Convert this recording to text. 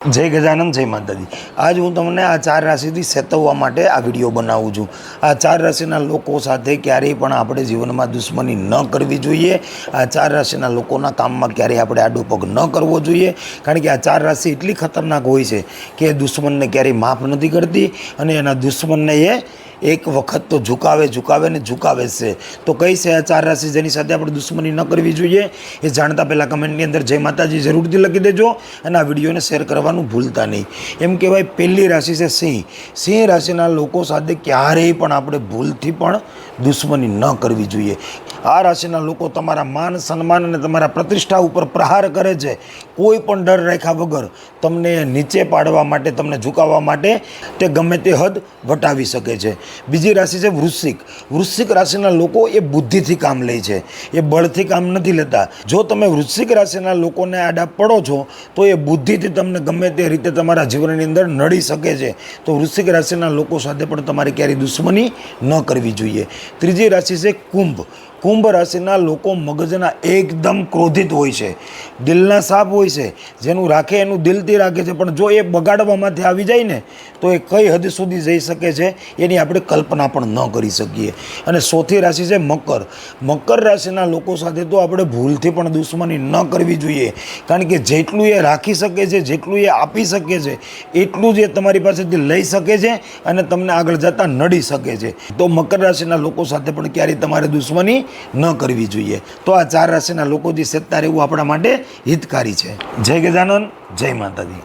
જય ગજાનંદ જય માતાજી. આજ હું તમને આ ચાર રાશિથી સેતવવા માટે આ વીડિયો બનાવું છું. આ ચાર રાશિના લોકો સાથે ક્યારેય પણ આપણે જીવનમાં દુશ્મની ન કરવી જોઈએ. આ ચાર રાશિના લોકોના કામમાં ક્યારેય આપણે આડો પગ ન કરવો જોઈએ. કારણ કે આ ચાર રાશિ એટલી ખતરનાક હોય છે કે દુશ્મનને ક્યારેય માફ નથી કરતી અને એના દુશ્મનને એ એક વખત તો ઝુકાવે ઝુકાવે ને ઝુકાવે છે. તો કઈ છે આ ચાર રાશિ જેની સાથે આપણે દુશ્મની ન કરવી જોઈએ? એ જાણતા પહેલાં કમેન્ટની અંદર જય માતાજી જરૂરથી લખી દેજો અને આ વિડીયોને શેર કરવાનું ભૂલતા નહીં. એમ કહેવાય પહેલી રાશિ છે સિંહ. સિંહ રાશિના લોકો સાથે ક્યારેય પણ આપણે ભૂલથી પણ દુશ્મની ન કરવી જોઈએ. આ રાશિના લોકો તમારા માન, સન્માન અને તમારા પ્રતિષ્ઠા ઉપર પ્રહાર કરે છે. કોઈ પણ ડર રાખ્યા વગર તમને નીચે પાડવા માટે, તમને ઝુકાવવા માટે તે ગમે તે હદ વટાવી શકે છે. બીજી રાશિ છે વૃશ્ચિક. વૃશ્ચિક રાશિના લોકો એ બુદ્ધિથી કામ લે છે. એ બળથી કામ નથી લેતા. જો તમે વૃશ્ચિક રાશિના લોકોને આડા પડો છો, તો એ બુદ્ધિથી તમને ગમે તે રીતે તમારા જીવનની અંદર નડી શકે છે, તો વૃશ્ચિક રાશિના લોકો સાથે પણ તમારે ક્યારેય દુશ્મની ન કરવી જોઈએ. ત્રીજી રાશિ છે કુંભ. કુંભ રાશિના લોકો મગજના એકદમ ક્રોધિત હોય છે. દિલના સાપ હોય છે, જેનું રાખે એનું દિલથી રાખે છે, પણ જો એ બગાડવામાંથી આવી જાય ને, તો એ કઈ હદ સુધી જઈ શકે છે, એની આપણે કલ્પના પણ ન કરી શકીએ. અને ચોથી રાશિ છે મકર. મકર રાશિના લોકો સાથે તો આપણે ભૂલથી પણ દુશ્મની ન કરવી જોઈએ, કારણ કે જેટલું એ રાખી શકે છે, જેટલું એ આપી શકે છે. એટલું જ એ તમારી પાસેથી લઈ શકે છે અને તમને આગળ જતાં નડી શકે છે. તો મકર રાશિના લોકો સાથે પણ ક્યારેય તમારે દુશ્મની ન કરવી જોઈએ. તો આ ચાર રાશિના લોકો જે સત્તા રહેવું આપણા માટે હિતકારી છે. જય ગજાનંદ જય માતાજી.